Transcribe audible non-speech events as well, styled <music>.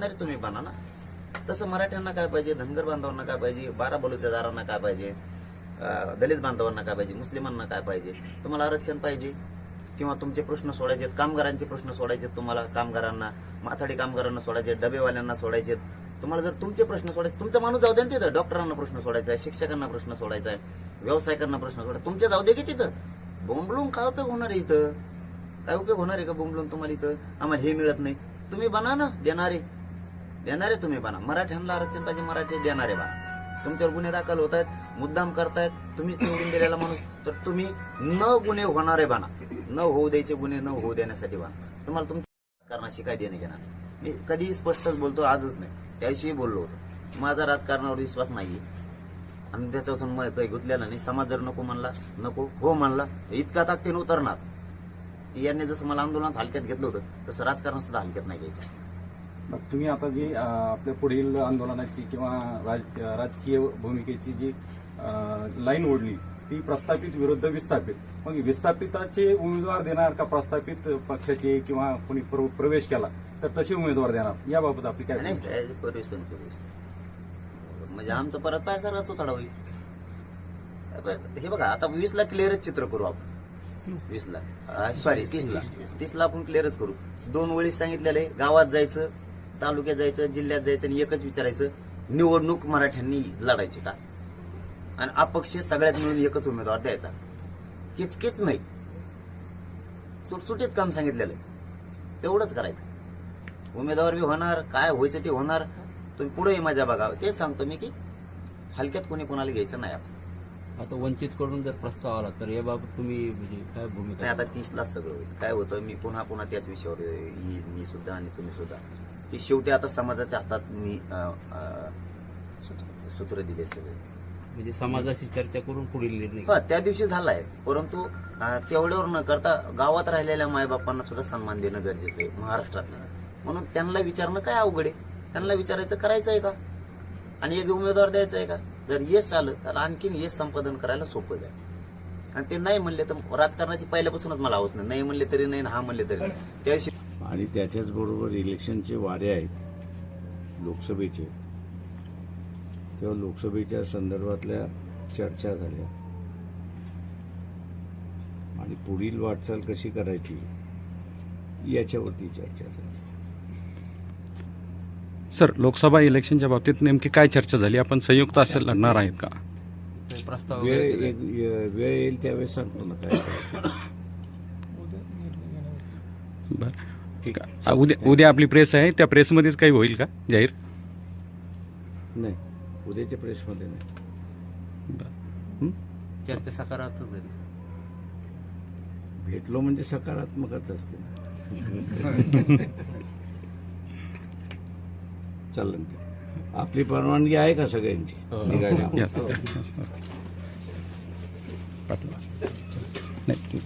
करणारे तुम्ही बना ना. तसं मराठ्यांना काय पाहिजे धनगर बांधवांना काय पाहिजे बारा बलुतेदारांना काय पाहिजे दलित बांधवांना काय पाहिजे मुस्लिमांना काय पाहिजे तुम्हाला आरक्षण पाहिजे? किंवा तुमचे प्रश्न सोडायचे कामगारांचे प्रश्न सोडायचे तुम्हाला कामगारांना माथाडी कामगारांना सोडायचे डबेवाल्यांना सोडायचे तुम्हाला जर तुमचे प्रश्न सोडायचे तुमचा माणूस जाऊ दे ना तिथं डॉक्टरांना प्रश्न सोडायचा आहे शिक्षकांना प्रश्न सोडायचा आहे व्यावसायिकांना प्रश्न सोडायचा तुमचे जाऊ दे की तिथं. बोंबलून काय उपयोग होणार आहे इथं? काय उपयोग होणार आहे का बोंबलून तुम्हाला इथं? आम्हाला हे मिळत नाही. तुम्ही बना ना देणारे. देणारे तुम्ही बना. मराठ्यांना आरक्षण पाहिजे मराठी देणारे बना. तुमच्यावर गुन्हे दाखल होत आहेत मुद्दाम करतायत तुम्हीच निवडून दिलेला माणूस तर तुम्ही न गुन्हे होणारे बना. न होऊ द्यायचे गुन्हे न होऊ देण्यासाठी बना. तुम्हाला तुमच्या राजकारणाशी काय देणे घेणार. मी कधीही स्पष्टच बोलतो आजच नाही. त्याविषयी बोललो होतो. माझा राजकारणावर विश्वास नाहीये. आणि त्याच्यापासून मग काही गुंतलेला नाही. समाज जर नको म्हणला नको हो म्हणला तर इतका ताकदीने उतरणार. यांनी जसं मला आंदोलनात हलक्यात घेतलं होतं तसं राजकारण सुद्धा हलक्यात नाही घ्यायचं. तुम्ही आता जी आपल्या पुढील आंदोलनाची किंवा राज राजकीय भूमिकेची जी लाईन ओढली ती प्रस्थापित विरुद्ध विस्थापित. मग विस्थापिताचे उमेदवार देणार का प्रस्थापित पक्षाचे किंवा कोणी प्र- प्रवेश केला तर तसे उमेदवार देणार. याबाबत आपली काय आहे? करूस म्हणजे आमचं परत पायासारखा चोथाडा होईल. हे बघा आता वीस ला क्लिअरच चित्र करू आपण. वीस ला सॉरी तीस ला तीस ला आपण क्लिअरच करू. दोन वेळी सांगितलेले गावात जायचं तालुक्यात जायचं जिल्ह्यात जायचं आणि एकच विचारायचं निवडणूक मराठ्यांनी लढायची का? आणि अपक्ष सगळ्यात मिळून एकच उमेदवार द्यायचा. किचकिच नाही. सुटसुटीत काम सांगितलेलं आहे. तेवढंच करायचं. उमेदवार बी होणार काय व्हायचं ते होणार. तुम्ही पुढे माझ्या बघा तेच सांगतो मी की हलक्यात कोणी कोणाला घ्यायचं नाही आपण. आता वंचित कडून जर प्रस्ताव आला तर याबाबत तुम्ही म्हणजे काय भूमिका आता तीस लाच सगळं होईल. काय होतं मी पुन्हा पुन्हा त्याच विषयावर येईल मी सुद्धा आणि तुम्ही सुद्धा. की शेवटी आता समाजाच्या हातात मी सूत्र दिले सगळे. म्हणजे समाजाशी चर्चा करून पुढील निर्णय हा त्या दिवशी झालाय. परंतु तेवढ्यावर न करता गावात राहिलेल्या मायबापांना सुद्धा सन्मान देणं गरजेचं आहे महाराष्ट्रातलं. म्हणून त्यांना विचारणं काय अवघड आहे? त्यांना विचारायचं करायचं आहे का? आणि एक उमेदवार द्यायचा आहे का? जर येस आलं तर आणखीन येस संपादन करायला सोपं जाईल. आणि ते नाही म्हणले तर राजकारणाची पहिल्यापासूनच मला हवस नाही. नाही म्हणले तरी नाही हा म्हणले तरी नाही. त्याविषयी आणि त्याच्याच बरोबर इलेक्शनचे वारे आहेत लोकसभेचे. तेव्हा लोकसभेच्या संदर्भातल्या चर्चा झाल्या. आणि पुढील वाटचाल कशी करायची याच्यावरती चर्चा झाली. सर लोकसभा इलेक्शनच्या बाबतीत नेमकी काय चर्चा झाली? आपण संयुक्त असे लढणार आहेत का? प्रस्ताव वेळ येईल त्यावेळेस सांगतो ना काय करायचं. बरं ठीक आहे. उद्या उद्या आपली प्रेस आहे. त्या प्रेसमध्येच काही होईल का? जाहीर? नाही. उद्याच्या प्रेसमध्ये नाही. चर्चा सकारात्मक झाली भेटलो म्हणजे सकारात्मकच असते <laughs> चालेल आपली परवानगी आहे का सगळ्यांची? निघायला या. पाठवा. नाही